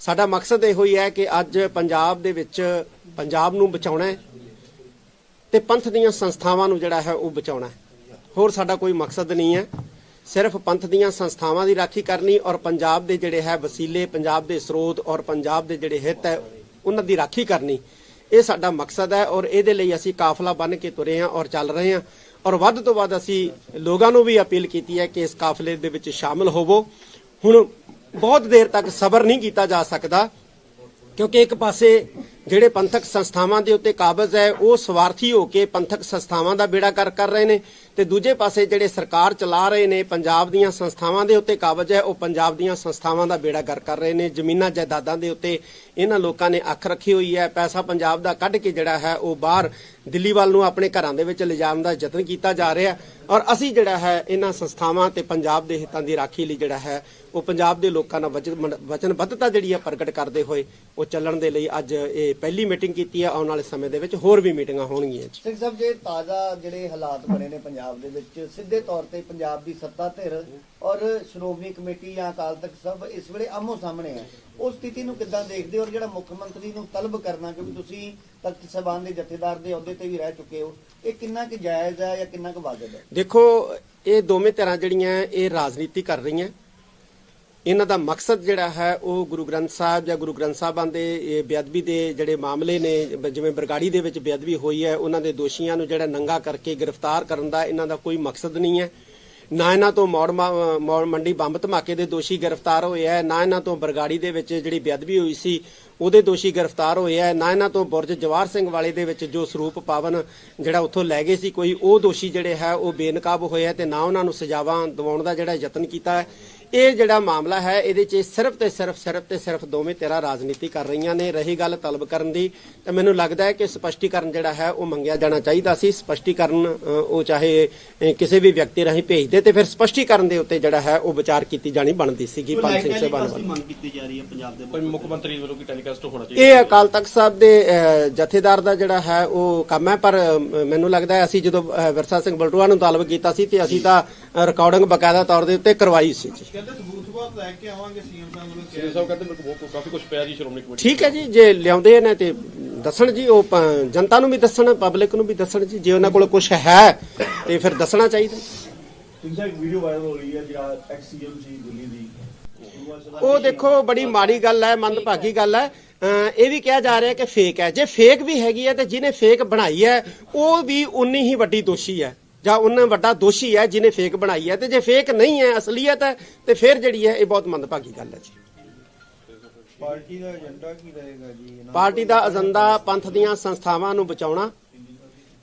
ਸਾਡਾ ਮਕਸਦ ਇਹੋ ਹੀ ਹੈ ਕਿ ਅੱਜ ਪੰਜਾਬ ਦੇ ਵਿੱਚ ਪੰਜਾਬ ਨੂੰ ਬਚਾਉਣਾ ਹੈ ਤੇ ਪੰਥ ਦੀਆਂ ਸੰਸਥਾਵਾਂ ਨੂੰ ਜਿਹੜਾ ਹੈ ਉਹ ਬਚਾਉਣਾ ਹੈ। ਹੋਰ ਸਾਡਾ ਕੋਈ ਮਕਸਦ ਨਹੀਂ ਹੈ। ਸਿਰਫ ਪੰਥ ਦੀਆਂ ਸੰਸਥਾਵਾਂ ਦੀ ਰਾਖੀ ਕਰਨੀ ਔਰ ਪੰਜਾਬ ਦੇ ਜਿਹੜੇ ਹੈ ਵਸੀਲੇ, ਪੰਜਾਬ ਦੇ ਸਰੋਤ ਔਰ ਪੰਜਾਬ ਦੇ ਜਿਹੜੇ ਹਿੱਤ ਹੈ, ਉਹਨਾਂ ਦੀ ਰਾਖੀ ਕਰਨੀ, ਇਹ ਸਾਡਾ ਮਕਸਦ ਹੈ ਔਰ ਇਹਦੇ ਲਈ ਅਸੀਂ ਕਾਫਲਾ ਬਣ ਕੇ ਤੁਰੇ ਹਾਂ ਔਰ ਚੱਲ ਰਹੇ ਹਾਂ। ਔਰ ਵੱਧ ਤੋਂ ਵੱਧ ਅਸੀਂ ਲੋਕਾਂ ਨੂੰ ਵੀ ਅਪੀਲ ਕੀਤੀ ਹੈ ਕਿ ਇਸ ਕਾਫਲੇ ਦੇ ਵਿੱਚ ਸ਼ਾਮਲ ਹੋਵੋ। ਹੁਣ ਬਹੁਤ ਦੇਰ ਤੱਕ ਸਬਰ ਨਹੀਂ ਕੀਤਾ ਜਾ ਸਕਦਾ, ਕਿਉਂਕਿ ਇੱਕ ਪਾਸੇ ਜਿਹੜੇ ਪੰਥਕ ਸੰਸਥਾਵਾਂ ਦੇ ਉੱਤੇ ਕਾਬਜ਼ ਹੈ, ਉਹ ਸਵਾਰਥੀ ਹੋ ਕੇ ਪੰਥਕ ਸੰਸਥਾਵਾਂ ਦਾ ਬੇੜਾ ਕਰ ਕਰ ਰਹੇ ਨੇ ਤੇ ਦੂਜੇ ਪਾਸੇ ਜਿਹੜੇ ਸਰਕਾਰ ਚਲਾ ਰਹੇ ਨੇ, ਪੰਜਾਬ ਦੀਆਂ ਸੰਸਥਾਵਾਂ ਦੇ ਉੱਤੇ ਕਾਬਜ਼ ਹੈ, ਉਹ ਪੰਜਾਬ ਦੀਆਂ ਸੰਸਥਾਵਾਂ ਦਾ ਬੇੜਾ ਗਰ ਕਰ ਰਹੇ ਨੇ। ਜ਼ਮੀਨਾਂ ਜਾਇਦਾਦਾਂ ਦੇ ਉੱਤੇ ਇਹਨਾਂ ਲੋਕਾਂ ਨੇ ਅੱਖ ਰੱਖੀ ਹੋਈ ਹੈ। ਪੈਸਾ ਪੰਜਾਬ ਦਾ ਕੱਢ ਕੇ ਜਿਹੜਾ ਹੈ, ਉਹ ਬਾਹਰ ਦਿੱਲੀ ਵੱਲ ਨੂੰ ਆਪਣੇ ਘਰਾਂ ਦੇ ਵਿੱਚ ਲਿਜਾਣ ਦਾ ਯਤਨ ਕੀਤਾ ਜਾ ਰਿਹਾ ਔਰ ਅਸੀਂ ਜਿਹੜਾ ਹੈ, ਇਹਨਾਂ ਸੰਸਥਾਵਾਂ ਤੇ ਪੰਜਾਬ ਦੇ ਹਿੱਤਾਂ ਦੀ ਰਾਖੀ ਲਈ ਜਿਹੜਾ ਹੈ, ਉਹ ਪੰਜਾਬ ਦੇ ਲੋਕਾਂ ਨਾਲ ਵਚਨ- ਵਚਨਬੱਧਤਾ ਜਿਹੜੀ ਹੈ, ਪ੍ਰਗਟ ਕਰਦੇ ਹੋਏ, ਉਹ ਚੱਲਣ ਦੇ ਲਈ ਅੱਜ ਇਹ ਪਹਿਲੀ ਮੀਟਿੰਗ ਕੀਤੀ ਹੈ। ਆਉਣ ਵਾਲੇ ਸਮੇਂ ਦੇ ਵਿੱਚ ਹੋਰ ਵੀ ਮੀਟਿੰਗਾਂ ਹੋਣਗੀਆਂ ਜੀ। ਸਿੰਘ ਸਾਹਿਬ, ਜੇ ਤਾਜ਼ਾ ਜਿਹੜੇ ਹਾਲਾਤ ਬਣੇ ਨੇ ਪੰਜਾਬ ਦੇ ਵਿੱਚ ਸਿੱਧੇ ਤੌਰ ਤੇ ਪੰਜਾਬ ਦੀ ਸੱਤਾ ਧਿਰ ਔਰ ਸ਼੍ਰੋਮਣੀ ਕਮੇਟੀ ਜਾਂ ਅਕਾਲ ਤਖਤ ਸਭ ਇਸ ਵੇਲੇ ਆਮੋ ਸਾਹਮਣੇ ਹੈ। ਉਸ ਸਥਿਤੀ ਨੂੰ ਕਿੱਦਾਂ ਦੇਖਦੇ ਹੋ ਔਰ ਜਿਹੜਾ ਮੁੱਖ ਮੰਤਰੀ ਨੂੰ ਤਲਬ ਕਰਨਾ, ਕਿਉਂਕਿ ਤੁਸੀਂ ਤਖਤ ਸਭਾਨ ਦੇ ਜਥੇਦਾਰ ਦੇ ਅਹੁਦੇ ਤੇ ਵੀ ਰਹਿ ਚੁੱਕੇ ਹੋ, ਇਹ ਕਿੰਨਾ ਕੁ ਜਾਇਜ਼ ਹੈ ਜਾਂ ਕਿੰਨਾ ਕੁ ਵਾਜਬ ਹੈ? ਦੇਖੋ, ਇਹ ਦੋਵੇਂ ਧਿਰਾਂ ਜਿਹੜੀਆਂ, ਇਹ ਰਾਜਨੀਤੀ ਕਰ ਰਹੀਆਂ। ਇਹਨਾਂ ਦਾ ਮਕਸਦ ਜਿਹੜਾ ਹੈ, ਉਹ ਗੁਰੂ ਗ੍ਰੰਥ ਸਾਹਿਬ ਜਾਂ ਗੁਰੂ ਗ੍ਰੰਥ ਸਾਹਿਬਾਂ ਦੇ ਬੇਅਦਬੀ ਦੇ ਜਿਹੜੇ ਮਾਮਲੇ ਨੇ, ਜਿਵੇਂ ਬਰਗਾੜੀ ਦੇ ਵਿੱਚ ਬੇਅਦਬੀ ਹੋਈ ਹੈ, ਉਹਨਾਂ ਦੇ ਦੋਸ਼ੀਆਂ ਨੂੰ ਜਿਹੜਾ ਨੰਗਾ ਕਰਕੇ ਗ੍ਰਿਫਤਾਰ ਕਰਨ ਦਾ ਇਹਨਾਂ ਦਾ ਕੋਈ ਮਕਸਦ ਨਹੀਂ ਹੈ। ਨਾ ਇਹਨਾਂ ਤੋਂ ਮੌੜ ਮੌੜ ਮੰਡੀ ਬੰਬ ਧਮਾਕੇ ਦੇ ਦੋਸ਼ੀ ਗ੍ਰਿਫਤਾਰ ਹੋਏ ਹੈ, ਨਾ ਇਹਨਾਂ ਤੋਂ ਬਰਗਾੜੀ ਦੇ ਵਿੱਚ ਜਿਹੜੀ ਬੇਅਦਬੀ ਹੋਈ ਸੀ, ਉਹਦੇ ਦੋਸ਼ੀ ਗ੍ਰਿਫਤਾਰ ਹੋਏ ਹੈ, ਨਾ ਇਹਨਾਂ ਤੋਂ ਬੁਰਜ ਜਵਾਹਰ ਸਿੰਘ ਵਾਲੇ ਦੇ ਵਿੱਚ ਜੋ ਸਰੂਪ ਪਾਵਨ ਜਿਹੜਾ ਉੱਥੋਂ ਲੈ ਗਏ ਸੀ, ਕੋਈ ਉਹ ਦੋਸ਼ੀ ਜਿਹੜੇ ਹੈ, ਉਹ ਬੇਨਕਾਬ ਹੋਏ ਹੈ ਤੇ ਨਾ ਉਹਨਾਂ ਨੂੰ ਸਜ਼ਾਵਾਂ ਦਿਵਾਉਣ ਦਾ ਜਿਹੜਾ ਯਤਨ ਕੀਤਾ ਹੈ। ਇਹ ਜਿਹੜਾ ਮਾਮਲਾ ਹੈ ਇਹਦੇ 'ਚ ਸਿਰਫ ਤੇ ਸਿਰਫ ਸਿਰਫ ਤੇ ਸਿਰਫ ਦੋਵੇਂ ਧਿਰਾਂ ਰਾਜਨੀਤੀ ਕਰ ਰਹੀਆਂ ਨੇ। ਰਹੀ ਗੱਲ ਤਲਬ ਕਰਨ ਦੀ ਤੇ ਮੈਨੂੰ ਲੱਗਦਾ ਹੈ ਕਿ ਸਪਸ਼ਟੀਕਰਨ ਜਿਹੜਾ ਹੈ ਉਹ ਮੰਗਿਆ ਜਾਣਾ ਚਾਹੀਦਾ ਸੀ। ਸਪਸ਼ਟੀਕਰਨ ਉਹ ਚਾਹੇ ਕਿਸੇ ਵੀ ਵਿਅਕਤੀ ਰਾਹੀਂ ਭੇਜਦੇ ਤੇ ਫਿਰ ਸਪਸ਼ਟੀਕਰਨ ਦੇ ਉੱਤੇ ਜਿਹੜਾ ਹੈ ਉਹ ਵਿਚਾਰ ਕੀਤੀ ਜਾਣੀ ਬਣਦੀ ਸੀਗੀ। ਪੰਜ ਸਿੰਘ ਸਭਾ ਵੱਲੋਂ ਮੰਗ ਕੀਤੀ ਜਾ ਰਹੀ ਹੈ ਪੰਜਾਬ ਦੇ ਕੋਈ ਮੁੱਖ ਮੰਤਰੀ ਵੱਲੋਂ ਕੀ ਟੈਲੀਕਾਸਟ ਹੋਣਾ ਚਾਹੀਦਾ? ਇਹ ਅਕਾਲ ਤਖਤ ਸਾਹਿਬ ਦੇ ਜਥੇਦਾਰ ਦਾ ਜਿਹੜਾ ਹੈ ਉਹ ਕੰਮ ਹੈ। ਪਰ ਮੈਨੂੰ ਲੱਗਦਾ ਹੈ ਅਸੀਂ ਜਦੋਂ ਵਿਰਸਾ ਸਿੰਘ ਬਲਟੋਆ ਨੂੰ ਤਾਲਬ ਕੀਤਾ ਸੀ ਤੇ ਅਸੀਂ ਤਾਂ ਰਿਕਾਰਡਿੰਗ ਬਕਾਇਦਾ ਤੌਰ ਦੇ ਉੱਤੇ ਕਰਵਾਈ ਸੀ ਜੀ। ਕਹਿੰਦੇ ਸਬੂਤ ਲੈ ਕੇ ਆਵਾਂਗੇ ਸੀਐਮ ਸਾਹਿਬ ਵੱਲੋਂ ਸਿੰਘ ਸਾਹਿਬ ਕਹਿੰਦੇ ਮੇਰੇ ਕੋਲ ਬਹੁਤ ਕਾਫੀ ਕੁਝ ਪਿਆ ਜੀ ਸ਼੍ਰੋਮਣੀ ਕਮੇਟੀ ਠੀਕ ਹੈ ਜੀ ਜੇ ਲਿਆਉਂਦੇ ਨੇ ਤੇ ਦੱਸਣ ਜੀ ਉਹ ਜਨਤਾ ਨੂੰ ਵੀ ਦੱਸਣ ਪਬਲਿਕ ਨੂੰ ਵੀ ਦੱਸਣ ਜੀ ਜੇ ਉਹਨਾਂ ਕੋਲ ਕੁਝ ਹੈ ਤੇ ਫਿਰ ਦੱਸਣਾ ਚਾਹੀਦਾ। ਤੁਸੀਂ ਇੱਕ ਵੀਡੀਓ ਵਾਇਰਲ ਹੋ ਰਹੀ ਹੈ ਜਿਹੜਾ ਐਕਸੀਐਮ ਸੀ ਦਿੱਲੀ ਦੀ। ਉਹ ਦੇਖੋ ਬੜੀ ਮਾੜੀ ਗੱਲ ਹੈ ਮੰਦਭਾਗੀ ਗੱਲ ਹੈ। ਇਹ ਵੀ ਕਿਹਾ ਜਾ ਰਿਹਾ ਕਿ ਫੇਕ ਹੈ। ਜੇ ਫੇਕ ਵੀ ਹੈਗੀ ਹੈ ਤੇ ਜਿਹਨੇ ਫੇਕ ਬਣਾਈ ਹੈ ਉਹ ਵੀ ਉਨੀ ਹੀ ਵੱਡੀ ਦੋਸ਼ੀ ਹੈ। ਜਾਂ ਉਹਨਾਂ ਵੱਡਾ ਦੋਸ਼ੀ ਹੈ ਜਿਹਨੇ ਫੇਕ ਬਣਾਈ ਹੈ ਤੇ ਜੇ ਫੇਕ ਨਹੀਂ ਹੈ ਅਸਲੀਅਤ ਹੈ ਤੇ ਫਿਰ ਜਿਹੜੀ ਹੈ ਇਹ ਬਹੁਤ ਮੰਦਭਾਗੀ ਗੱਲ ਹੈ ਜੀ। ਪਾਰਟੀ ਦਾ ਏਜੰਡਾ ਕੀ ਰਹੇਗਾ ਜੀ? ਪਾਰਟੀ ਦਾ ਏਜੰਡਾ ਪੰਥ ਦੀਆਂ ਸੰਸਥਾਵਾਂ ਨੂੰ ਬਚਾਉਣਾ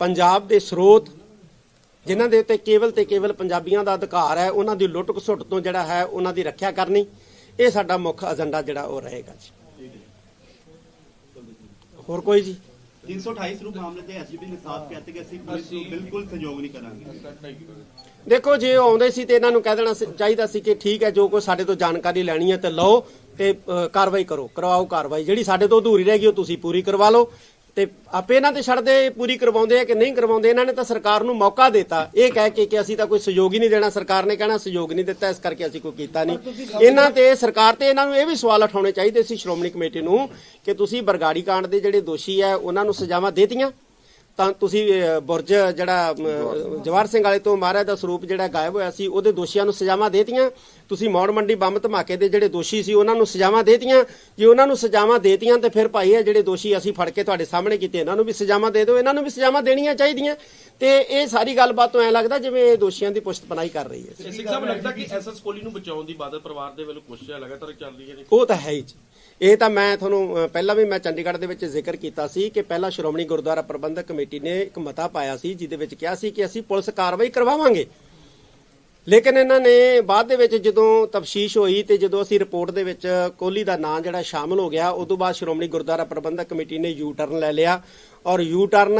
ਪੰਜਾਬ ਦੇ ਸਰੋਤ ਜਿਨ੍ਹਾਂ ਦੇ ਉੱਤੇ ਕੇਵਲ ਤੇ ਕੇਵਲ ਪੰਜਾਬੀਆਂ ਦਾ ਅਧਿਕਾਰ ਹੈ ਉਹਨਾਂ ਦੀ ਲੁੱਟ ਖਸੁੱਟ ਤੋਂ ਜਿਹੜਾ ਹੈ ਉਹਨਾਂ ਦੀ ਰੱਖਿਆ ਕਰਨੀ ਇਹ ਸਾਡਾ ਮੁੱਖ ਏਜੰਡਾ ਜਿਹੜਾ ਉਹ ਰਹੇਗਾ ਜੀ। ਹੋਰ ਕੋਈ ਜੀ? 328 ਰੂਪ ਮਾਮਲੇ ਤੇ ਐਸਜੀਪੀ ਨੇ ਸਾਫ਼ ਕਹਿ ਦਿੱਤਾ ਕਿ ਅਸੀਂ ਪੁਲਿਸ ਨੂੰ ਬਿਲਕੁਲ ਸਹਿਯੋਗ ਨਹੀਂ ਕਰਾਂਗੇ ਦੇਖੋ ਜੇ ਉਹ ਆਉਂਦੇ ਸੀ ਤੇ ਇਹਨਾਂ ਨੂੰ ਕਹਿ ਦੇਣਾ ਚਾਹੀਦਾ ਸੀ ਕਿ ਠੀਕ ਹੈ ਜੋ ਕੋਈ ਸਾਡੇ ਤੋਂ ਜਾਣਕਾਰੀ ਲੈਣੀ ਹੈ ਤੇ ਲਓ ਤੇ ਕਾਰਵਾਈ ਕਰੋ ਕਰਵਾਓ ਕਾਰਵਾਈ। ਜਿਹੜੀ ਸਾਡੇ ਤੋਂ ਅਧੂਰੀ ਰਹਿ ਗਈ ਉਹ ਤੁਸੀਂ ਪੂਰੀ ਕਰਵਾ ਲਓ। ਤੇ ਆਪੇ ਇਹਨਾਂ ਤੇ ਛੱਡਦੇ ਪੂਰੀ ਕਰਵਾਉਂਦੇ ਆ ਕਿ ਨਹੀਂ ਕਰਵਾਉਂਦੇ ਇਹਨਾਂ ਨੇ ਤਾਂ ਸਰਕਾਰ ਨੂੰ ਮੌਕਾ ਦਿੱਤਾ। ਇਹ ਕਹਿ ਕੇ ਕਿ ਅਸੀਂ ਤਾਂ ਕੋਈ ਸਹਿਯੋਗ ਹੀ ਨਹੀਂ ਦੇਣਾ। ਸਰਕਾਰ ਨੇ ਕਹਿਣਾ ਸਹਿਯੋਗ ਨਹੀਂ ਦਿੱਤਾ ਇਸ ਕਰਕੇ ਅਸੀਂ ਕੋਈ ਕੀਤਾ ਨਹੀਂ। ਇਹਨਾਂ ਤੇ ਸਰਕਾਰ ਤੇ ਇਹਨਾਂ ਨੂੰ ਇਹ ਵੀ ਸਵਾਲ ਉਠਾਉਣੇ ਚਾਹੀਦੇ ਸੀ ਸ਼੍ਰੋਮਣੀ ਕਮੇਟੀ ਨੂੰ ਕਿ ਤੁਸੀਂ ਬਰਗਾੜੀ ਕਾਂਡ ਦੇ ਜਿਹੜੇ ਦੋਸ਼ੀ ਆ ਉਹਨਾਂ ਨੂੰ ਸਜ਼ਾਵਾਂ ਦੇਤੀਆਂ? ਤਾਂ ਤੁਸੀਂ ਬੁਰਜ ਜਿਹੜਾ ਅਮ, ਜਵਾਹਰ ਸਿੰਘ ਵਾਲੇ ਤੋਂ ਮਹਾਰਾਜ ਦਾ ਸਰੂਪ ਜਿਹੜਾ ਗਾਇਬ ਹੋਇਆ ਸੀ ਉਹਦੇ ਦੋਸ਼ੀਆਂ ਨੂੰ ਸਜ਼ਾਵਾਂ ਦੇਤੀਆਂ। ਤੁਸੀਂ ਮੌੜ ਮੰਡੀ ਬੰਬ ਧਮਾਕੇ ਦੇ ਜਿਹੜੇ ਦੋਸ਼ੀ ਸੀ ਉਹਨਾਂ ਨੂੰ ਸਜ਼ਾਵਾਂ ਦੇਤੀਆਂ। ਜੇ ਉਹਨਾਂ ਨੂੰ ਸਜ਼ਾਵਾਂ ਦੇਤੀਆਂ ਤੇ ਫਿਰ ਭਾਈ ਇਹ ਜਿਹੜੇ ਦੋਸ਼ੀ ਅਸੀਂ ਫੜ ਕੇ ਤੁਹਾਡੇ ਸਾਹਮਣੇ ਕੀਤੇ ਇਹਨਾਂ ਨੂੰ ਵੀ ਸਜ਼ਾਵਾਂ ਦੇ ਦਿਓ ਇਹਨਾਂ ਨੂੰ ਵੀ ਸਜ਼ਾਵਾਂ ਦੇਣੀਆਂ ਚਾਹੀਦੀਆਂ। ਤੇ ਇਹ ਸਾਰੀ ਗੱਲਬਾਤ ਤੋਂ ਐ ਲੱਗਦਾ ਜਿਵੇਂ ਇਹ ਦੋਸ਼ੀਆਂ ਦੀ ਪੁਸ਼ਤ ਪਨਾਈ ਕਰ ਰਹੀ ਹੈ। ਸਿੰਘ ਸਾਹਿਬ ਲੱਗਦਾ ਕਿ ਐਸਐਸ ਕੋਹਲੀ ਨੂੰ ਬਚਾਉਣ ਦੀ ਬਾਦਲ ਪਰਿਵਾਰ ਦੇ ਵੱਲੋਂ ਕੋਸ਼ਿਸ਼ਾਂ ਲਗਾਤਾਰ ਚੱਲ ਰਹੀਆਂ ਨੇ ਉਹ ਤਾਂ ਹੈ ਹੀ ਜੀ। ਇਹ ਤਾਂ ਮੈਂ ਤੁਹਾਨੂੰ ਪਹਿਲਾਂ ਵੀ ਮੈਂ ਚੰਡੀਗੜ੍ਹ ਦੇ ਵਿੱਚ ਜ਼ਿਕਰ ਕੀਤਾ ਸੀ ਕਿ ਪਹਿਲਾਂ ਸ਼੍ਰੋਮਣੀ ਗੁਰਦੁਆਰਾ ਪ੍ਰਬੰਧਕ ਕਮੇਟੀ ਨੇ ਇੱਕ ਮਤਾ ਪਾਇਆ ਸੀ, ਜਿਹਦੇ ਵਿੱਚ ਕਿਹਾ ਸੀ ਕਿ ਅਸੀਂ ਪੁਲਿਸ ਕਾਰਵਾਈ ਕਰਵਾਵਾਂਗੇ। ਲੇਕਿਨ ਇਹਨਾਂ ਨੇ ਬਾਅਦ ਦੇ ਵਿੱਚ ਜਦੋਂ ਤਫਸ਼ੀਸ਼ ਹੋਈ ਤੇ ਜਦੋਂ ਅਸੀਂ ਰਿਪੋਰਟ ਦੇ ਵਿੱਚ ਕੋਹਲੀ ਦਾ ਨਾਂ ਜਿਹੜਾ ਸ਼ਾਮਲ ਹੋ ਗਿਆ ਉਸ ਤੋਂ ਬਾਅਦ ਸ਼੍ਰੋਮਣੀ ਗੁਰਦੁਆਰਾ ਪ੍ਰਬੰਧਕ ਕਮੇਟੀ ਨੇ ਯੂ ਟਰਨ ਲੈ ਲਿਆ ਔਰ ਯੂ ਟਰਨ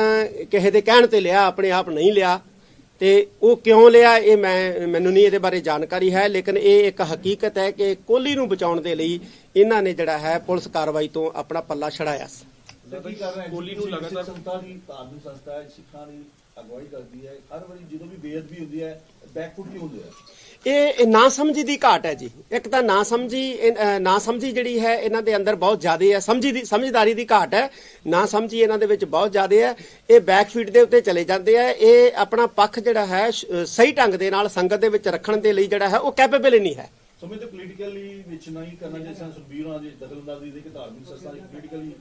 ਕਿਸੇ ਦੇ ਕਹਿਣ ਤੇ ਲਿਆ, ਆਪਣੇ ਆਪ ਨਹੀਂ ਲਿਆ। ਤੇ ਉਹ ਕਿਉਂ ਲਿਆ ਇਹ ਮੈਂ ਮੈਨੂੰ ਨਹੀਂ ਇਹਦੇ ਬਾਰੇ ਜਾਣਕਾਰੀ ਹੈ ਲੇਕਿਨ ਇਹ ਇੱਕ ਹਕੀਕਤ ਹੈ ਕਿ ਕੋਹਲੀ ਨੂੰ ਬਚਾਉਣ ਦੇ ਲਈ ਇਹਨਾਂ ਨੇ ਜਿਹੜਾ ਹੈ ਪੁਲਿਸ ਕਾਰਵਾਈ ਤੋਂ ਆਪਣਾ ਪੱਲਾ ਛੜਾਇਆ ਸੀ। ਕੋਹਲੀ ਨੂੰ ਲਗਾਤਾਰ- ਸੰਸਥਾ ਦੀ ਧਾਰਮਿਕ ਸੰਸਥਾ ਹੈ ਸਿੱਖਾਂ ਦੀ ਅਗਵਾਈ ਕਰਦੀ ਹੈ ਹਰ ਵਾਰੀ ਜਦੋਂ ਵੀ ਬੇਅਦਬੀ ਹੁੰਦੀ ਹੈ ਕਿਉਂ ਆ ਇਹ ਨਾ ਸਮਝੀ ਦੀ ਘਾਟ ਹੈ ਜੀ। ਇੱਕ ਤਾਂ ਨਾ ਸਮਝੀ ਨਾ ਸਮਝੀ ਜਿਹੜੀ ਹੈ ਇਹਨਾਂ ਦੇ ਅੰਦਰ ਬਹੁਤ ਜ਼ਿਆਦਾ ਹੈ। ਸਮਝੀ ਦੀ ਸਮਝਦਾਰੀ ਦੀ ਘਾਟ ਹੈ। ਨਾ ਸਮਝੀ ਇਹਨਾਂ ਦੇ ਵਿੱਚ ਬਹੁਤ ਜ਼ਿਆਦਾ ਹੈ। ਇਹ ਬੈਕਫੀਟ ਦੇ ਉੱਤੇ ਚਲੇ ਜਾਂਦੇ ਆ ਇਹ ਆਪਣਾ ਪੱਖ ਜਿਹੜਾ ਹੈ ਸਹੀ ਢੰਗ ਦੇ ਨਾਲ ਸੰਗਤ ਦੇ ਵਿੱਚ ਰੱਖਣ ਦੇ ਲਈ ਜਿਹੜਾ ਹੈ ਉਹ ਕੈਪੇਬਲ ਨਹੀਂ ਹੈ। ਸਮੇਂ ਤੇ ਪੋਲੀਟੀਕਲੀ ਵਿੱਚ ਨਹੀਂ ਕਰਨਾ ਤਰ੍ਹਾਂ ਸੁਖਬੀਰ ਦੀ ਦਖਲਅੰਦਾਜ਼ੀ ਦੇ ਕਿ ਧਾਰਮਿਕ ਸੰਸਥਾ ਦੀ ਪੋਲੀਟੀਕਲੀ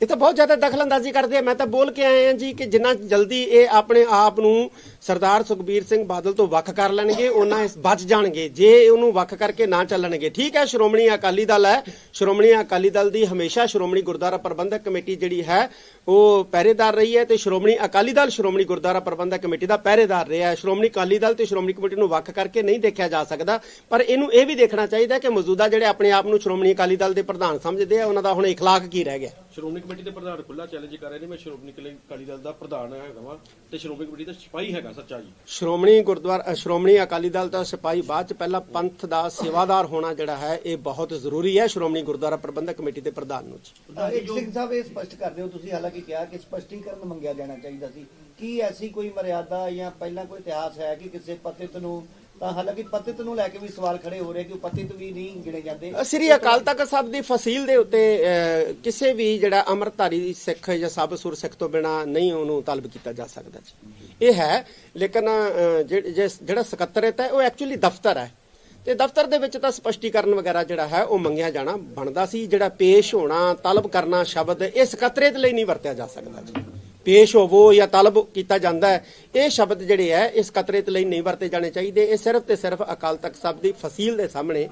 ਇਹ ਤਾਂ ਬਹੁਤ ਜ਼ਿਆਦਾ ਦਖਲਅੰਦਾਜ਼ੀ ਕਰਦੇ ਆ ਮੈਂ ਤਾਂ ਬੋਲ ਕੇ ਆਏ ਆ ਜੀ ਕਿ ਜਿੰਨਾ ਜਲਦੀ ਇਹ ਆਪਣੇ ਆਪ ਨੂੰ ਸਰਦਾਰ ਸੁਖਬੀਰ ਸਿੰਘ ਬਾਦਲ ਤੋਂ ਵੱਖ ਕਰ ਲੈਣਗੇ ਉਹਨਾਂ ਇਸ ਬਚ ਜਾਣਗੇ ਜੇ ਉਹਨੂੰ ਵੱਖ ਕਰਕੇ ਨਾ ਚੱਲਣਗੇ ਠੀਕ ਹੈ ਸ਼੍ਰੋਮਣੀ ਅਕਾਲੀ ਦਲ ਹੈ ਸ਼੍ਰੋਮਣੀ ਅਕਾਲੀ ਦਲ ਦੀ ਹਮੇਸ਼ਾ ਸ਼੍ਰੋਮਣੀ ਗੁਰਦੁਆਰਾ ਪ੍ਰਬੰਧਕ ਕਮੇਟੀ ਜਿਹੜੀ ਹੈ ਉਹ ਪਹਿਰੇਦਾਰ ਰਹੀ ਹੈ ਤੇ ਸ਼੍ਰੋਮਣੀ ਅਕਾਲੀ ਦਲ ਸ਼੍ਰੋਮਣੀ ਗੁਰਦੁਆਰਾ ਪ੍ਰਬੰਧਕ ਕਮੇਟੀ ਦਾ ਪਹਿਰੇਦਾਰ ਰਿਹਾ ਹੈ ਸ਼੍ਰੋਮਣੀ ਅਕਾਲੀ ਦਲ ਤੇ ਸ਼੍ਰੋਮਣੀ ਕਮੇਟੀ ਨੂੰ ਵੱਖ ਕਰਕੇ ਨਹੀਂ ਦੇਖਿਆ ਜਾ ਸਕਦਾ ਪਰ ਇਹਨੂੰ ਇਹ ਵੀ ਦੇਖਣਾ ਚਾਹੀਦਾ ਕਿ ਮੌਜੂਦਾ ਜਿਹੜੇ ਆਪਣੇ ਆਪ ਨੂੰ ਸ਼੍ਰੋਮਣੀ ਅਕਾਲੀ ਦਲ ਦੇ ਪ੍ਰਧਾਨ ਸਮਝਦੇ ਆ ਉਹਨਾਂ ਦਾ ਹੁਣ اخلاق ਕੀ ਰਹਿ ਗਿਆ ਸ਼੍ਰੋਮਣੀ ਕਮੇਟੀ ਦੇ ਪ੍ਰਧਾਨ ਖੁੱਲਾ ਚੈਲੰਜ ਕਰ ਰਹੇ ਨੇ। ਮੈਂ ਸ਼੍ਰੋਮਣੀ ਅਕਾਲੀ ਦਲ ਦਾ ਪ੍ਰਧਾਨ ਹੈਗਾ ਵਾਂ ਤੇ ਸ਼੍ਰੋਮਣੀ ਕਮੇਟੀ ਦਾ ਸਿਪਾਹੀ ਹੈਗਾ ਸੱਚਾ ਜੀ। ਸ਼੍ਰੋਮਣੀ ਗੁਰਦੁਆਰਾ ਸ਼੍ਰੋਮਣੀ ਅਕਾਲੀ ਦਲ ਦਾ ਸਿਪਾਹੀ ਬਾਅਦ ਚ ਪਹਿਲਾਂ ਪੰਥ ਦਾ ਸੇਵਾਦਾਰ ਹੋਣਾ ਜਿਹੜਾ ਹੈ ਇਹ ਬਹੁਤ ਜ਼ਰੂਰੀ ਹੈ ਸ਼੍ਰੋਮਣੀ ਗੁਰਦੁਆਰਾ ਪ੍ਰਬੰਧਕ ਕਮੇਟੀ ਦੇ ਪ੍ਰਧਾਨ ਨੂੰ ਜੀ। ਸਿੰਘ ਸਾਹਿਬ ਇਹ ਸਪਸ਼ਟ ਕਰਦੇ ਹੋ ਤੁਸੀਂ ਹਾਲਾਂਕਿ ਕਿਹਾ ਕਿ ਸਪਸ਼ਟੀਕਰਨ ਮੰਗਿਆ ਜਾਣਾ ਚਾਹੀਦਾ ਸੀ। ਕੀ ਐਸੀ ਕੋਈ ਮਰਿਆਦਾ ਜਾਂ ਪਹਿਲਾਂ ਕੋਈ ਇਤਿਹਾਸ ਹੈ ਕਿ ਕਿਸੇ ਪਤਿਤ ਨੂੰ ਤਾਂ ਹਾਲਾਂਕਿ ਪਤਿਤ ਨੂੰ ਲੈ ਕੇ ਵੀ ਸਵਾਲ ਖੜੇ ਹੋ ਰਹੇ ਕਿ ਉਹ ਪਤਿਤ ਵੀ ਨਹੀਂ ਗਿਣੇ ਜਾਂਦੇ। ਸ੍ਰੀ ਅਕਾਲ ਤਖਤ ਸਾਹਿਬ ਦੀ ਫਸੀਲ ਦੇ ਉੱਤੇ ਕਿਸੇ ਵੀ ਜਿਹੜਾ ਅੰਮ੍ਰਿਤਧਾਰੀ ਸਿੱਖ ਜਾਂ ਸਭ ਸੁਰ ਸਿੱਖ ਤੋਂ ਬਿਨਾ ਨਹੀਂ ਉਹਨੂੰ ਤਲਬ ਕੀਤਾ ਜਾ ਸਕਦਾ ਜੀ। ਇਹ ਹੈ ਲੇਕਿਨ ਜਿਹੜਾ ਸਕੱਤਰੇਤ ਹੈ ਉਹ ਐਕਚੁਅਲੀ ਦਫ਼ਤਰ ਹੈ। ਤੇ ਦਫ਼ਤਰ ਦੇ ਵਿੱਚ ਤਾਂ ਸਪਸ਼ਟੀਕਰਨ ਵਗੈਰਾ ਜਿਹੜਾ ਹੈ ਉਹ ਮੰਗਿਆ ਜਾਣਾ ਬਣਦਾ ਸੀ। ਜਿਹੜਾ ਪੇਸ਼ ਹੋਣਾ ਤਲਬ ਕਰਨਾ ਸ਼ਬਦ ਇਹ ਸਕੱਤਰੇਤ ਲਈ ਨਹੀਂ ਵਰਤਿਆ ਜਾ ਸਕਦਾ ਜੀ। ਪੇਸ਼ ਹੋਵੋ ਜਾਂ ਤਲਬ ਕੀਤਾ ਜਾਂਦਾ ਹੈ। ਇਹ ਸ਼ਬਦ ਜਿਹੜੇ ਹੈ ਇਸ ਕਤਰੇਤ ਲਈ ਨਹੀਂ ਵਰਤੇ ਜਾਣੇ ਚਾਹੀਦੇ। ਇਹ ਸਿਰਫ ਤੇ ਸਿਰਫ ਅਕਾਲ ਤਖਤ ਸਾਹਿਬ ਦੀ ਫਸੀਲ ਦੇ ਸਾਹਮਣੇ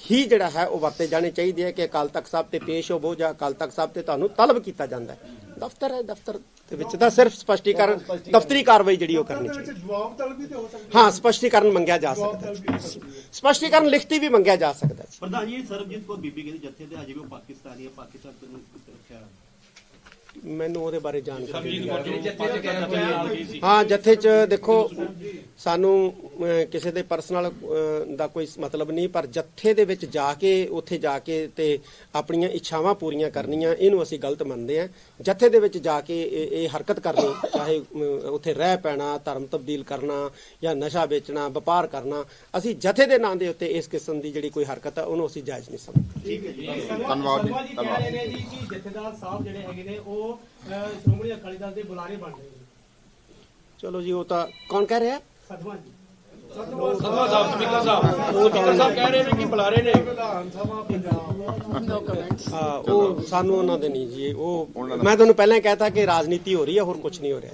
ਹੀ ਜਿਹੜਾ ਹੈ ਉਹ ਵਰਤੇ ਜਾਣੇ ਚਾਹੀਦੇ ਹੈ ਕਿ ਅਕਾਲ ਤਖਤ ਸਾਹਿਬ ਤੇ ਪੇਸ਼ ਹੋਵੋ ਜਾਂ ਅਕਾਲ ਤਖਤ ਸਾਹਿਬ ਤੇ ਤੁਹਾਨੂੰ ਤਲਬ ਕੀਤਾ ਜਾਂਦਾ ਹੈ। ਦਫ਼ਤਰ ਹੈ ਦਫ਼ਤਰ ਦੇ ਵਿੱਚ ਤਾਂ ਸਿਰਫ ਸਪਸ਼ਟੀਕਰਨ ਦਫ਼ਤਰੀ ਕਾਰਵਾਈ ਜਿਹੜੀ ਉਹ ਕਰਨੀ ਚਾਹੀਦੀ ਜਵਾਬ ਤਲਬ ਵੀ ਤੇ ਹੋ ਸਕਦਾ ਹਾਂ। ਸਪਸ਼ਟੀਕਰਨ ਮੰਗਿਆ ਜਾ ਸਕਦਾ ਹੈ। ਸਪਸ਼ਟੀਕਰਨ ਲਿਖਤੀ ਵੀ ਮੰਗਿਆ ਜਾ ਸਕਦਾ ਹੈ। ਪ੍ਰਧਾਨ ਜੀ ਸਰਬਜੀਤ ਕੌਰ ਬੀਬੀ ਕਹਿੰਦੀ ਜੱਥੇ ਤੇ ਅਜੇ ਵੀ ਉਹ ਪਾਕਿਸਤਾਨੀ ਹੈ ਪਾਕਿਸਤਾਨ ਤੋਂ ਮੈਨੂੰ ਉਹਦੇ ਬਾਰੇ ਜਾਣਕਾਰੀ ਨਹੀਂ ਹਾਂ ਜੱਥੇ 'ਚ ਦੇਖੋ ਸਾਨੂੰ ਕਿਸੇ ਦੇ ਪਰਸਨਲ ਦਾ ਕੋਈ ਮਤਲਬ ਨਹੀਂ ਪਰ ਜੱਥੇ ਦੇ ਵਿੱਚ ਜਾ ਕੇ ਉੱਥੇ ਜਾ ਕੇ ਤੇ ਆਪਣੀਆਂ ਇੱਛਾਵਾਂ ਪੂਰੀਆਂ ਕਰਨੀਆਂ ਇਹਨੂੰ ਅਸੀਂ ਗਲਤ ਮੰਨਦੇ ਹਾਂ। ਜੱਥੇ ਦੇ ਵਿੱਚ ਜਾ ਕੇ ਇਹ ਹਰਕਤ ਕਰਨੀ ਚਾਹੇ ਉੱਥੇ ਰਹਿ ਪੈਣਾ ਧਰਮ ਤਬਦੀਲ ਕਰਨਾ ਜਾਂ ਨਸ਼ਾ ਵੇਚਣਾ ਵਪਾਰ ਕਰਨਾ ਅਸੀਂ ਜੱਥੇ ਦੇ ਨਾਂ ਦੇ ਉੱਤੇ ਇਸ ਕਿਸਮ ਦੀ ਜਿਹੜੀ ਕੋਈ ਹਰਕਤ ਹੈ ਉਹਨੂੰ ਅਸੀਂ ਜਾਇਜ਼ ਨਹੀਂ ਸਮਝਦੇ। ਧੰਨਵਾਦ ਜੀ। ਕਹਿ ਰਹੇ ਨੇ ਜੀ ਕਿ ਜਥੇਦਾਰ ਸਾਹਿਬ ਜਿਹੜੇ ਹੈਗੇ ਨੇ ਉਹ ਸ਼੍ਰੋਮਣੀ ਅਕਾਲੀ ਦਲ ਦੇ ਬੁਲਾਰੇ ਬਣ ਰਹੇ ਨੇ। ਚਲੋ ਜੀ ਉਹ ਤਾਂ ਕੌਣ ਕਹਿ ਰਿਹਾ? ਸਦਵਾ ਜੀ ਸਭਾ ਸਾਹਿਬ ਸਪੀਕਰ ਸਾਹਿਬ। ਉਹ ਸਪੀਕਰ ਸਾਹਿਬ ਕਹਿ ਰਹੇ ਨੇ ਕਿ ਬੁਲਾਰੇ ਨੇ। ਵਿਧਾਨ ਸਭਾ ਪੰਜਾਬ ਹਾਂ ਉਹ ਸਾਨੂੰ ਉਹਨਾਂ ਦੇ ਨਹੀਂ ਜੀ ਉਹ ਮੈਂ ਤੁਹਾਨੂੰ ਪਹਿਲਾਂ ਹੀ ਕਹਿਤਾ ਕਿ ਰਾਜਨੀਤੀ ਹੋ ਰਹੀ ਹੈ ਹੋਰ ਕੁਝ ਨਹੀਂ ਹੋ ਰਿਹਾ।